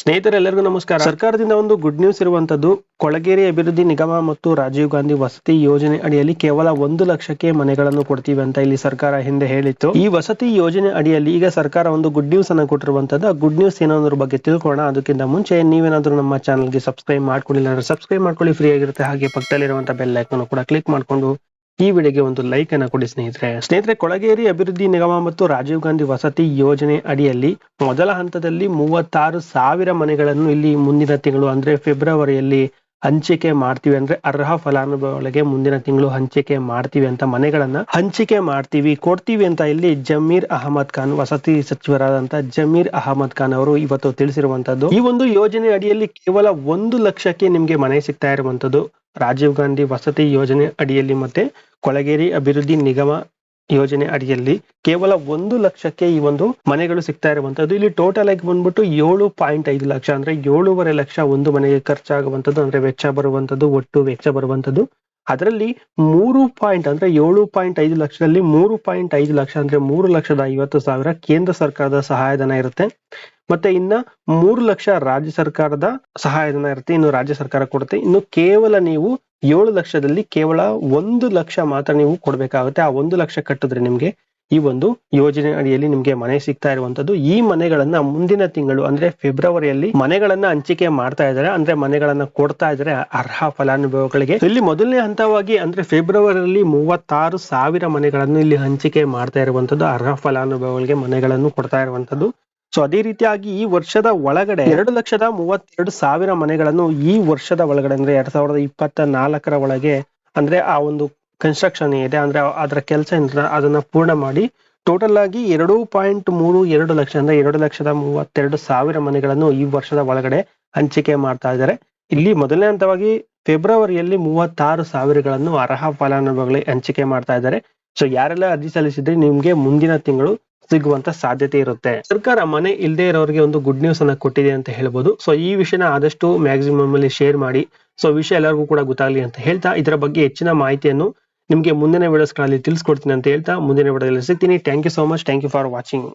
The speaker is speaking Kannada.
ಸ್ನೇಹಿತರೆಲ್ಲರಿಗೂ ನಮಸ್ಕಾರ. ಸರ್ಕಾರದಿಂದ ಒಂದು ಗುಡ್ ನ್ಯೂಸ್ ಇರುವಂತದ್ದು, ಕೊಳಗೇರಿ ಅಭಿವೃದ್ಧಿ ನಿಗಮ ಮತ್ತು ರಾಜೀವ್ ಗಾಂಧಿ ವಸತಿ ಯೋಜನೆ ಅಡಿಯಲ್ಲಿ ಕೇವಲ ಒಂದು ಲಕ್ಷಕ್ಕೆ ಮನೆಗಳನ್ನು ಕೊಡ್ತೀವಿ ಅಂತ ಇಲ್ಲಿ ಸರ್ಕಾರ ಹಿಂದೆ ಹೇಳಿತ್ತು. ಈ ವಸತಿ ಯೋಜನೆ ಅಡಿಯಲ್ಲಿ ಈಗ ಸರ್ಕಾರ ಒಂದು ಗುಡ್ ನ್ಯೂಸ್ ಅನ್ನು ಕೊಟ್ಟಿರುವಂತದ್ದು ಗುಡ್ ನ್ಯೂಸ್ ಏನಾದ್ರ ಬಗ್ಗೆ ತಿಳ್ಕೊಳ್ಳೋಣ. ಅದಕ್ಕಿಂತ ಮುಂಚೆ ನೀವೇನಾದ್ರೂ ನಮ್ಮ ಚಾನಲ್ಗೆ ಸಬ್ಸ್ಕ್ರೈಬ್ ಮಾಡ್ಕೊಳ್ಳಿಲ್ಲ ಸಬ್ಸ್ಕ್ರೈಬ್ ಮಾಡ್ಕೊಳ್ಳಿ. ಫ್ರೀ ಆಗಿರುತ್ತೆ ಹಾಗೆ ಪಕ್ಕದಲ್ಲಿರುವಂತ ಬೆಲ್ ಐಕನ್ ಕೂಡ ಕ್ಲಿಕ್ ಮಾಡ್ಕೊಂಡು ಈ ವಿಡಿಯೋಗೆ ಒಂದು ಲೈಕ್ ಅನ್ನ ಕೊಡಿ ಸ್ನೇಹಿತರೆ. ಸ್ನೇಹಿತರೆ, ಕೊಳಗೇರಿ ಅಭಿವೃದ್ಧಿ ನಿಗಮ ಮತ್ತು ರಾಜೀವ್ ಗಾಂಧಿ ವಸತಿ ಯೋಜನೆ ಅಡಿಯಲ್ಲಿ ಮೊದಲ ಹಂತದಲ್ಲಿ ಮೂವತ್ತಾರು ಸಾವಿರ ಮನೆಗಳನ್ನು ಇಲ್ಲಿ ಮುಂದಿನ ತಿಂಗಳು ಅಂದ್ರೆ ಫೆಬ್ರವರಿಯಲ್ಲಿ ಹಂಚಿಕೆ ಮಾಡ್ತೀವಿ ಅಂದ್ರೆ ಅರ್ಹ ಫಲಾನುಭವಿಗಳಿಗೆ ಮುಂದಿನ ತಿಂಗಳು ಹಂಚಿಕೆ ಮಾಡ್ತೀವಿ ಅಂತ ಮನೆಗಳನ್ನ ಹಂಚಿಕೆ ಮಾಡ್ತೀವಿ. ಕೊಡ್ತೀವಿ ಅಂತ ಇಲ್ಲಿ ಜಮೀರ್ ಅಹಮದ್ ಖಾನ್, ವಸತಿ ಸಚಿವರಾದಂತ ಜಮೀರ್ ಅಹಮದ್ ಖಾನ್ ಅವರು ಇವತ್ತು ತಿಳಿಸಿರುವಂತದ್ದು. ಈ ಒಂದು ಯೋಜನೆ ಅಡಿಯಲ್ಲಿ ಕೇವಲ ಒಂದು ಲಕ್ಷಕ್ಕೆ ನಿಮ್ಗೆ ಮನೆ ಸಿಗ್ತಾ ಇರುವಂತದ್ದು. ರಾಜೀವ್ ಗಾಂಧಿ ವಸತಿ ಯೋಜನೆ ಅಡಿಯಲ್ಲಿ ಮತ್ತೆ ಕೊಳಗೇರಿ ಅಭಿವೃದ್ಧಿ ನಿಗಮ ಯೋಜನೆ ಅಡಿಯಲ್ಲಿ ಕೇವಲ ಒಂದು ಲಕ್ಷಕ್ಕೆ ಈ ಒಂದು ಮನೆಗಳು ಸಿಗ್ತಾ ಇರುವಂತದ್ದು. ಇಲ್ಲಿ ಟೋಟಲ್ ಆಗಿ ಬಂದ್ಬಿಟ್ಟು ಏಳು ಪಾಯಿಂಟ್ ಐದು ಲಕ್ಷ ಅಂದ್ರೆ ಏಳೂವರೆ ಲಕ್ಷ ಒಂದು ಮನೆಗೆ ಖರ್ಚಾಗುವಂತದ್ದು ಅಂದ್ರೆ ವೆಚ್ಚ ಬರುವಂತದ್ದು, ಒಟ್ಟು ವೆಚ್ಚ ಬರುವಂತದ್ದು. ಅದರಲ್ಲಿ ಮೂರು ಪಾಯಿಂಟ್ ಅಂದ್ರೆ ಏಳು ಪಾಯಿಂಟ್ ಐದು ಲಕ್ಷದಲ್ಲಿ ಮೂರು ಪಾಯಿಂಟ್ ಐದು ಲಕ್ಷ ಅಂದ್ರೆ ಮೂರು ಲಕ್ಷದ ಐವತ್ತು ಸಾವಿರ ಕೇಂದ್ರ ಸರ್ಕಾರದ ಸಹಾಯಧನ ಇರುತ್ತೆ. ಮತ್ತೆ ಇನ್ನ ಮೂರು ಲಕ್ಷ ರಾಜ್ಯ ಸರ್ಕಾರದ ಸಹಾಯಧನ ಇರುತ್ತೆ, ಇನ್ನು ರಾಜ್ಯ ಸರ್ಕಾರ ಕೊಡುತ್ತೆ. ಇನ್ನು ಕೇವಲ ನೀವು ಏಳು ಲಕ್ಷದಲ್ಲಿ ಕೇವಲ ಒಂದು ಲಕ್ಷ ಮಾತ್ರ ನೀವು ಕೊಡ್ಬೇಕಾಗುತ್ತೆ. ಆ ಒಂದು ಲಕ್ಷ ಕಟ್ಟಿದ್ರೆ ನಿಮ್ಗೆ ಈ ಒಂದು ಯೋಜನೆ ಅಡಿಯಲ್ಲಿ ನಿಮ್ಗೆ ಮನೆ ಸಿಗ್ತಾ ಇರುವಂತದ್ದು. ಈ ಮನೆಗಳನ್ನ ಮುಂದಿನ ತಿಂಗಳು, ಅಂದ್ರೆ ಫೆಬ್ರವರಿಯಲ್ಲಿ ಮನೆಗಳನ್ನ ಹಂಚಿಕೆ ಮಾಡ್ತಾ ಇದ್ದಾರೆ. ಅಂದ್ರೆ ಮನೆಗಳನ್ನ ಕೊಡ್ತಾ ಇದ್ದಾರೆ ಅರ್ಹ ಫಲಾನುಭವಿಗಳಿಗೆ. ಇಲ್ಲಿ ಮೊದಲನೇ ಹಂತವಾಗಿ, ಅಂದ್ರೆ ಫೆಬ್ರವರಿಯಲ್ಲಿ ಮೂವತ್ತಾರು ಸಾವಿರ ಮನೆಗಳನ್ನು ಇಲ್ಲಿ ಹಂಚಿಕೆ ಮಾಡ್ತಾ ಇರುವಂತದ್ದು. ಅರ್ಹ ಫಲಾನುಭವಿಗಳಿಗೆ ಮನೆಗಳನ್ನು ಕೊಡ್ತಾ ಇರುವಂತದ್ದು. ಸೊ ಅದೇ ರೀತಿಯಾಗಿ ಈ ವರ್ಷದ ಒಳಗಡೆ ಎರಡು ಲಕ್ಷದ ಮೂವತ್ತೆರಡು ಸಾವಿರ ಮನೆಗಳನ್ನು ಈ ವರ್ಷದ ಒಳಗಡೆ ಅಂದ್ರೆ ಎರಡ್ ಸಾವಿರದ ಇಪ್ಪತ್ತ ನಾಲ್ಕರ ಒಳಗೆ ಅಂದ್ರೆ ಆ ಒಂದು ಕನ್ಸ್ಟ್ರಕ್ಷನ್ ಇದೆ. ಅಂದ್ರೆ ಅದರ ಕೆಲಸ ಅದನ್ನ ಪೂರ್ಣ ಮಾಡಿ ಟೋಟಲ್ ಆಗಿ ಎರಡು ಪಾಯಿಂಟ್ ಮೂರು ಎರಡು ಲಕ್ಷ ಅಂದ್ರೆ ಎರಡು ಲಕ್ಷದ ಮೂವತ್ತೆರಡು ಸಾವಿರ ಮನೆಗಳನ್ನು ಈ ವರ್ಷದ ಒಳಗಡೆ ಹಂಚಿಕೆ ಮಾಡ್ತಾ ಇದ್ದಾರೆ. ಇಲ್ಲಿ ಮೊದಲನೇ ಹಂತವಾಗಿ ಫೆಬ್ರವರಿಯಲ್ಲಿ ಮೂವತ್ತಾರು ಸಾವಿರಗಳನ್ನು ಅರ್ಹ ಫಲಾನುಭವಿಗಳಿಗೆ ಹಂಚಿಕೆ ಮಾಡ್ತಾ ಇದ್ದಾರೆ. ಸೊ ಯಾರೆಲ್ಲ ಅರ್ಜಿ ಸಲ್ಲಿಸಿದ್ರೆ, ನಿಮ್ಗೆ ಮುಂದಿನ ತಿಂಗಳು ಸಿಗುವಂತ ಸಾಧ್ಯತೆ ಇರುತ್ತೆ. ಸರ್ಕಾರ ಮನೆ ಇಲ್ಲದೆ ಇರೋರಿಗೆ ಒಂದು ಗುಡ್ ನ್ಯೂಸ್ ಅನ್ನ ಕೊಟ್ಟಿದೆ ಅಂತ ಹೇಳ್ಬೋದು. ಸೊ ಈ ವಿಷಯನ ಆದಷ್ಟು ಮ್ಯಾಕ್ಸಿಮಮ್ ಅಲ್ಲಿ ಶೇರ್ ಮಾಡಿ. ಸೊ ವಿಷಯ ಎಲ್ಲರಿಗೂ ಕೂಡ ಗೊತ್ತಾಗ್ಲಿ ಅಂತ ಹೇಳ್ತಾ, ಇದರ ಬಗ್ಗೆ ಹೆಚ್ಚಿನ ಮಾಹಿತಿಯನ್ನು ನಿಮಗೆ ಮುಂದಿನ ವಿಡಿಯೋಸ್ಗಳಲ್ಲಿ ತಿಳಿಸ್ಕೊಡ್ತೀನಿ ಅಂತ ಹೇಳ್ತಾ, ಮುಂದಿನ ವಿಡಿಯೋದಲ್ಲಿ ಸಿಗ್ತೀನಿ. Thank you so much thank you for watching